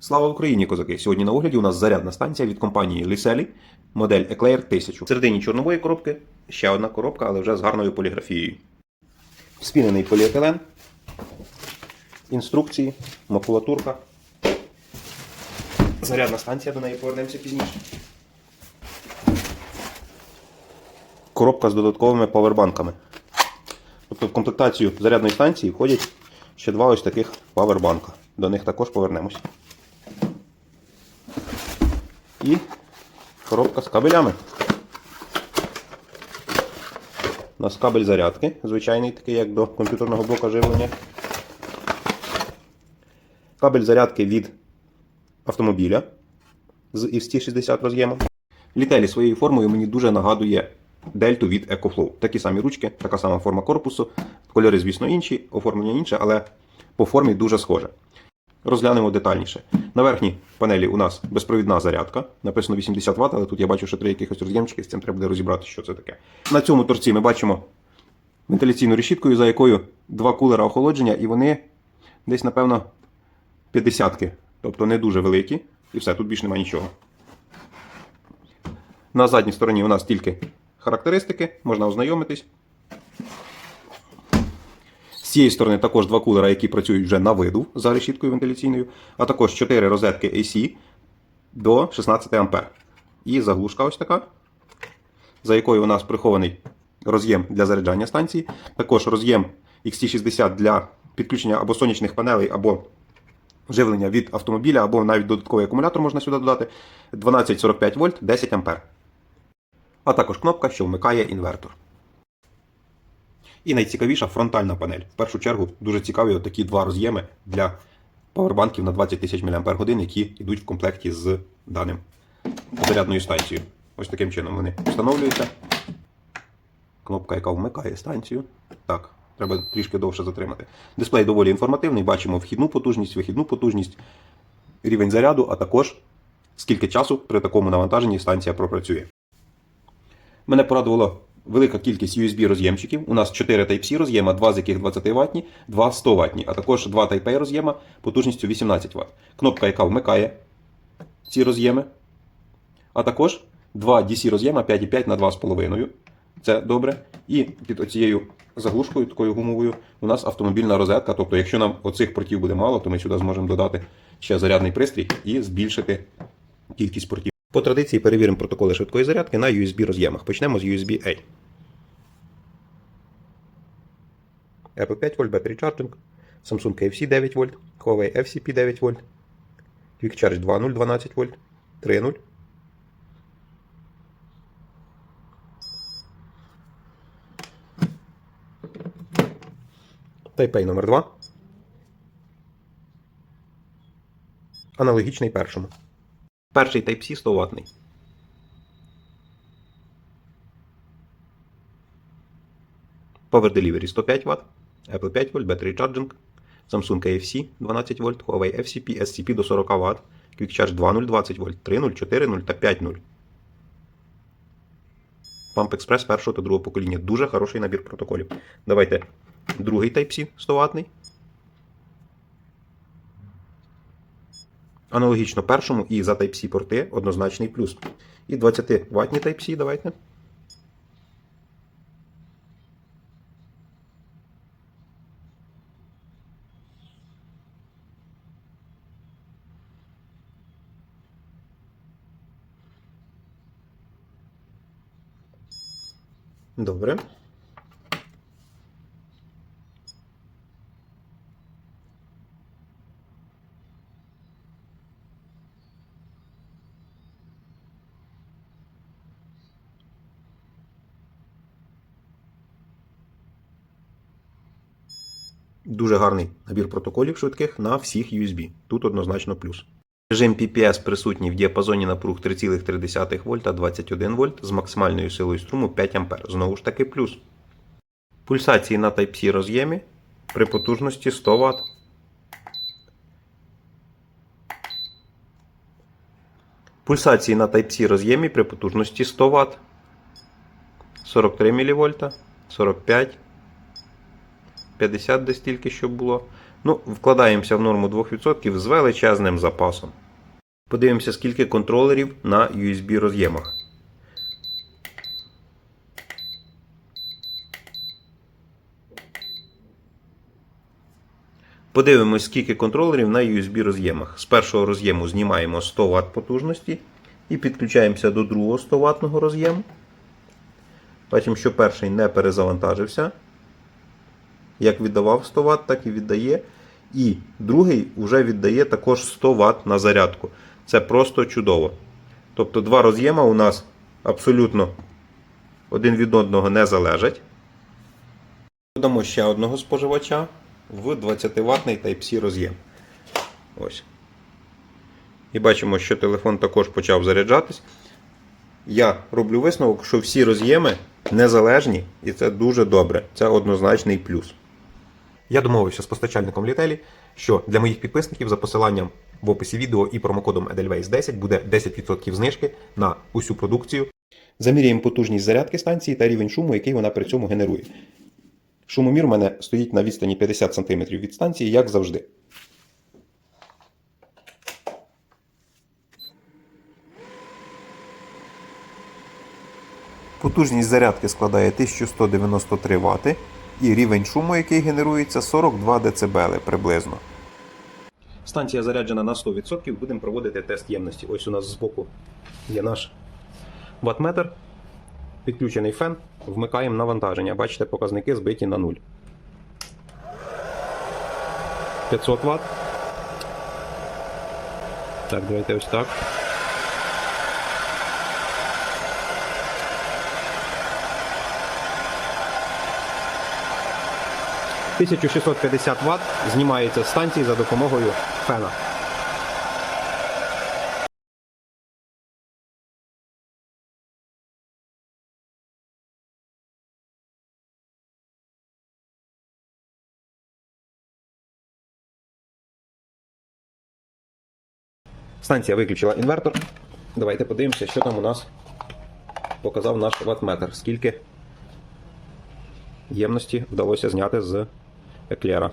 Слава Україні, козаки! Сьогодні на огляді у нас зарядна станція від компанії Liselli, модель Eclair 1000. В середині чорнової коробки ще одна коробка, але вже з гарною поліграфією. Спінений поліетилен, інструкції, макулатурка. Зарядна станція, до неї повернемося пізніше. Коробка з додатковими павербанками. Тобто в комплектацію зарядної станції входять ще два ось таких павербанка. До них також повернемось. І коробка з кабелями. У нас кабель зарядки, звичайний такий, як до комп'ютерного блока живлення. Кабель зарядки від автомобіля з XT60 роз'ємом. Літелі своєю формою мені дуже нагадує дельту від EcoFlow. Такі самі ручки, така сама форма корпусу. Кольори, звісно, інші, оформлення інше, але по формі дуже схоже. Розглянемо детальніше. На верхній панелі у нас безпровідна зарядка. Написано 80 Вт, але тут я бачу, що три якихось роз'ємчики, з цим треба буде розібрати, що це таке. На цьому торці ми бачимо вентиляційну решіткою, за якою два кулера охолодження, і вони десь, напевно, 50-ки. Тобто не дуже великі. І все, тут більше немає нічого. На задній стороні у нас тільки характеристики, можна ознайомитись. Цієї сторони також два кулера, які працюють вже на виду за решіткою вентиляційною, а також 4 розетки AC до 16 А. І заглушка ось така, за якою у нас прихований роз'єм для заряджання станції. Також роз'єм XT60 для підключення або сонячних панелей, або живлення від автомобіля, або навіть додатковий акумулятор можна сюди додати. 1245 вольт, 10 А. А також кнопка, що вмикає інвертор. І найцікавіша фронтальна панель. В першу чергу дуже цікаві такі два роз'єми для павербанків на 20 тисяч мАч, які йдуть в комплекті з даним зарядною станцією. Ось таким чином вони встановлюються. Кнопка, яка вмикає станцію. Так, треба трішки довше затримати. Дисплей доволі інформативний. Бачимо вхідну потужність, вихідну потужність, рівень заряду, а також скільки часу при такому навантаженні станція пропрацює. Мене порадувала велика кількість USB роз'ємчиків. У нас 4 Type-C роз'єма, 2 з яких 20 ватні, 2 100 ватні, а також 2 Type-A роз'єма потужністю 18 Вт. Кнопка, яка вмикає ці роз'єми. А також 2 DC роз'єма 5,5 на 2,5. Це добре. І під оцією заглушкою, такою гумовою, у нас автомобільна розетка. Тобто, якщо нам оцих портів буде мало, то ми сюди зможемо додати ще зарядний пристрій і збільшити кількість портів. По традиції перевіримо протоколи швидкої зарядки на USB роз'ємах. Почнемо з USB-A. Apple 5 вольт, Battery Charging, Samsung KFC 9 вольт, Huawei FCP 9 вольт, Quick Charge 2.0 12 вольт, 3.0. Type-A номер 2. Аналогічний першому. Перший Type-C 100 ватний. Power Delivery 105 Вт, Apple 5 вольт, Battery Charging, Samsung KFC 12 вольт, Huawei FCP, SCP до 40 Вт, Quick Charge 2.0 20 вольт, 3.0, 4.0 та 5.0. Pump Express першого та другого покоління. Дуже хороший набір протоколів. Давайте другий Type-C 100 ватний. Аналогічно першому і за Type-C порти однозначний плюс. І 20 ватні Type-C давайте. Добре. Дуже гарний набір протоколів швидких на всіх USB. Тут однозначно плюс. Режим PPS присутній в діапазоні напруг 3,3 вольта 21 вольт з максимальною силою струму 5 А. Знову ж таки плюс. Пульсації на Type-C роз'ємі при потужності 100 Вт. Пульсації на Type-C роз'ємі при потужності 100 Вт. 43 мВ, 45 50 десь тільки що було. Ну, вкладаємося в норму 2% з величезним запасом. Подивимося, скільки контролерів на USB роз'ємах. Подивимось, скільки контролерів на USB роз'ємах. З першого роз'єму знімаємо 100 Вт потужності і підключаємося до другого 100 Вт роз'єму. Бачимо, що перший не перезавантажився. Як віддавав 100 Вт, так і віддає. І другий вже віддає також 100 Вт на зарядку. Це просто чудово. Тобто два роз'єма у нас абсолютно один від одного не залежать. Додамо ще одного споживача в 20 ватний Type-C роз'єм. Ось. І бачимо, що телефон також почав заряджатись. Я роблю висновок, що всі роз'єми незалежні, і це дуже добре. Це однозначний плюс. Я домовився з постачальником Літелі, що для моїх підписників за посиланням в описі відео і промокодом Edelweiss 10 буде 10% знижки на усю продукцію. Заміряємо потужність зарядки станції та рівень шуму, який вона при цьому генерує. Шумомір у мене стоїть на відстані 50 см від станції, як завжди. Потужність зарядки складає 1193 Вт і рівень шуму, який генерується, 42 дБ приблизно. Станція заряджена на 100%. Будемо проводити тест ємності. Ось у нас збоку є наш ватметр. Підключений фен. Вмикаємо навантаження. Бачите, показники збиті на 0. 500 Вт. Так, давайте ось так. – 1650 Вт знімається з станції за допомогою фена. Станція виключила інвертор. Давайте подивимося, що там у нас показав наш ватметр. Скільки ємності вдалося зняти з еклера.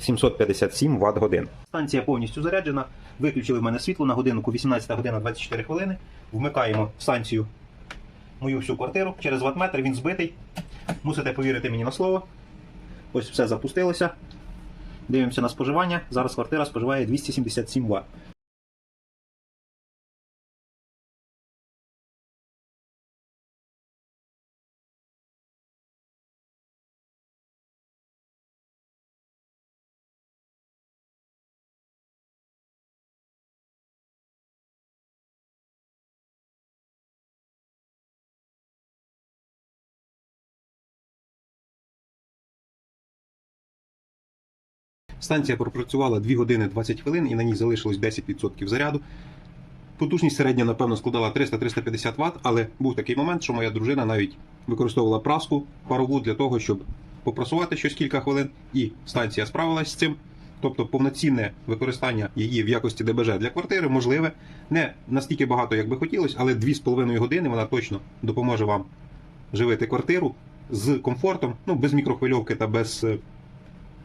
«757 Вт годин. Станція повністю заряджена. Виключили в мене світло на годинку 18 година 24 хвилини. Вмикаємо станцію мою всю квартиру через ватметр, він збитий. Мусите повірити мені на слово. Ось все запустилося. Дивимося на споживання. Зараз квартира споживає 277 Вт. Станція пропрацювала 2 години 20 хвилин і на ній залишилось 10% заряду. Потужність середня, напевно, складала 300-350 Вт, але був такий момент, що моя дружина навіть використовувала праску парову для того, щоб попрасувати щось кілька хвилин, і станція справилась з цим. Тобто повноцінне використання її в якості ДБЖ для квартири можливе. Не настільки багато, як би хотілося, але 2,5 години вона точно допоможе вам живити квартиру з комфортом, ну без мікрохвильовки та без е,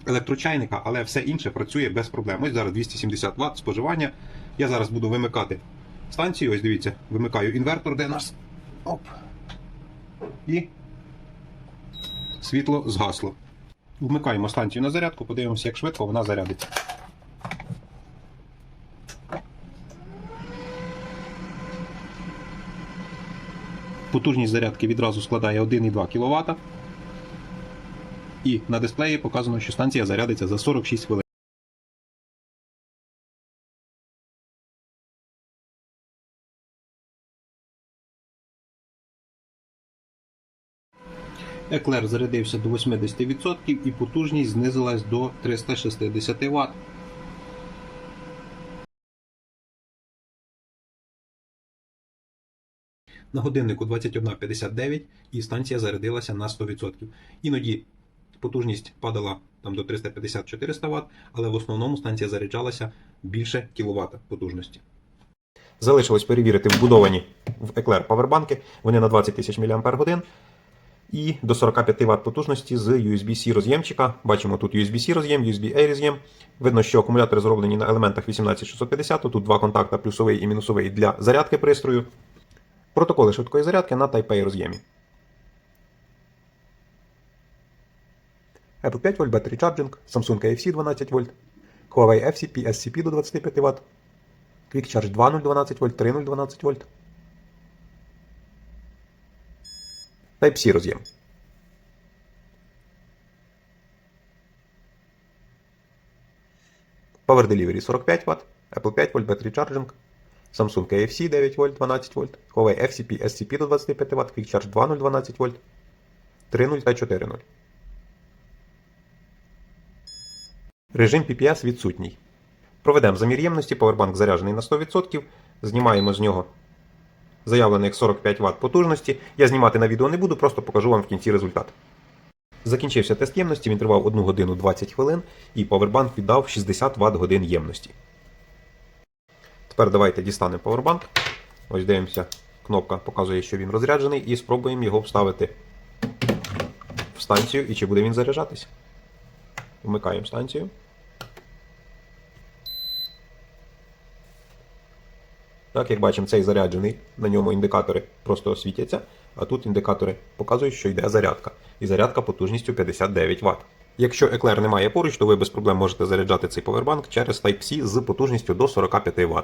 електрочайника, але все інше працює без проблем. Ось зараз 270 Вт споживання. Я зараз буду вимикати станцію. Ось дивіться, вимикаю інвертор, де нас. Оп. І світло згасло. Вмикаємо станцію на зарядку, подивимося, як швидко вона зарядиться. Потужність зарядки відразу складає 1,2 кВт. І на дисплеї показано, що станція зарядиться за 46 хвилин. Еклер зарядився до 80% і потужність знизилась до 360 Вт. На годиннику 21.59 і станція зарядилася на 100%. Іноді потужність падала там до 350-400 Вт, але в основному станція заряджалася більше кВт потужності. Залишилось перевірити вбудовані в еклер павербанки. Вони на 20 тисяч мАч і до 45 Вт потужності з USB-C роз'ємчика. Бачимо тут USB-C роз'єм, USB-A роз'єм. Видно, що акумулятори зроблені на елементах 18650. Тут два контакта плюсовий і мінусовий для зарядки пристрою. Протоколи швидкої зарядки на Type-A роз'ємі. Apple 5 вольт Battery Charging, Samsung AFC 12 вольт, Huawei FCP SCP до 25 Вт, Quick Charge 2.0 12 вольт, 3.0 12 вольт. Type-C роз'єм. Power Delivery 45 Вт, Apple 5 вольт Battery Charging, Samsung AFC 9 вольт 12 вольт, Huawei FCP SCP до 25 Вт, Quick Charge 2.0 12 вольт, 3.0 та 4.0. Режим PPS відсутній. Проведемо замір ємності, повербанк заряджений на 100%. Знімаємо з нього заявлених 45 Вт потужності. Я знімати на відео не буду, просто покажу вам в кінці результат. Закінчився тест ємності, він тривав 1 годину 20 хвилин і повербанк віддав 60 Вт годин ємності. Тепер давайте дістанемо повербанк. Ось дивимося, кнопка показує, що він розряджений, і спробуємо його вставити в станцію і чи буде він заряджатись. Вмикаємо станцію. Так, як бачимо, цей заряджений, на ньому індикатори просто світяться, а тут індикатори показують, що йде зарядка. І зарядка потужністю 59 Вт. Якщо еклер немає поруч, то ви без проблем можете заряджати цей повербанк через Type-C з потужністю до 45 Вт.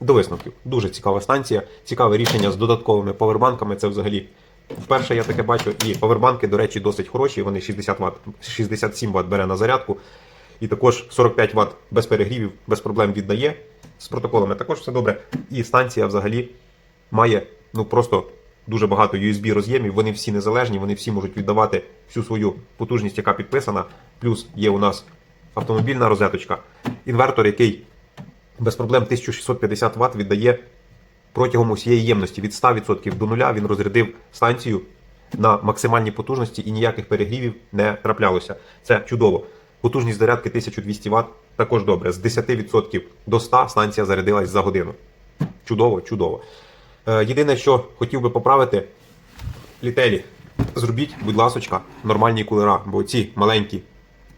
До висновків. Дуже цікава станція, цікаве рішення з додатковими повербанками. Це взагалі вперше я таке бачу. І повербанки, до речі, досить хороші. Вони 60 Вт, 67 Вт бере на зарядку. І також 45 Вт без перегрівів, без проблем віддає. З протоколами також все добре. І станція взагалі має ну просто дуже багато USB роз'ємів. Вони всі незалежні, вони всі можуть віддавати всю свою потужність, яка підписана. Плюс є у нас автомобільна розеточка, інвертор, який без проблем 1650 Вт віддає протягом усієї ємності від 100% до 0 він розрядив станцію на максимальній потужності і ніяких перегрівів не траплялося. Це чудово. Потужність зарядки 1200 Вт також добре. З 10% до 100 станція зарядилась за годину. Чудово, чудово. Е, Єдине, що хотів би поправити, літелі, зробіть, будь ласочка, нормальні кулера, бо ці маленькі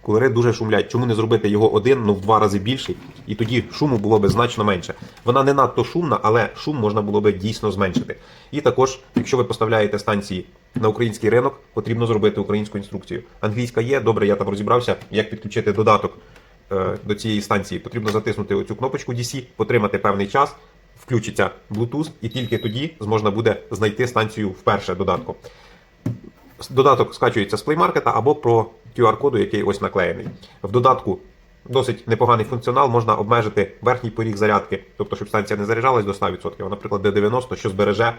кулери дуже шумлять. Чому не зробити його один, ну в два рази більший, і тоді шуму було б значно менше. Вона не надто шумна, але шум можна було б дійсно зменшити. І також, якщо ви поставляєте станції на український ринок, потрібно зробити українську інструкцію. Англійська є, добре, я там розібрався, як підключити додаток е, до цієї станції. Потрібно затиснути оцю кнопочку DC, потримати певний час, включиться Bluetooth, і тільки тоді зможна буде знайти станцію вперше додатком. Додаток скачується з Play Market або про QR-коду, який ось наклеєний. В додатку досить непоганий функціонал, можна обмежити верхній поріг зарядки, тобто, щоб станція не заряджалась до 100%, а, наприклад, до 90%, що збереже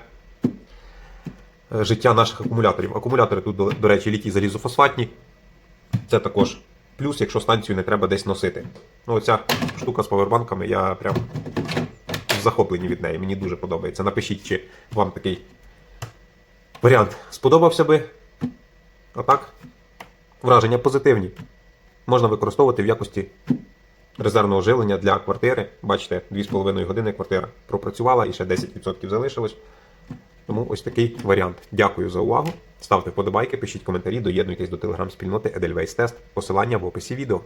е, життя наших акумуляторів. Акумулятори тут, до, речі, літі залізофосфатні. Це також плюс, якщо станцію не треба десь носити. Ну, оця штука з павербанками, я прям в захопленні від неї. Мені дуже подобається. Напишіть, чи вам такий варіант сподобався би. А так, враження позитивні. Можна використовувати в якості резервного живлення для квартири. Бачите, 2,5 години квартира пропрацювала і ще 10% залишилось. Тому ось такий варіант. Дякую за увагу. Ставте вподобайки, пишіть коментарі, доєднуйтесь до телеграм-спільноти Edelweiss Test. Посилання в описі відео.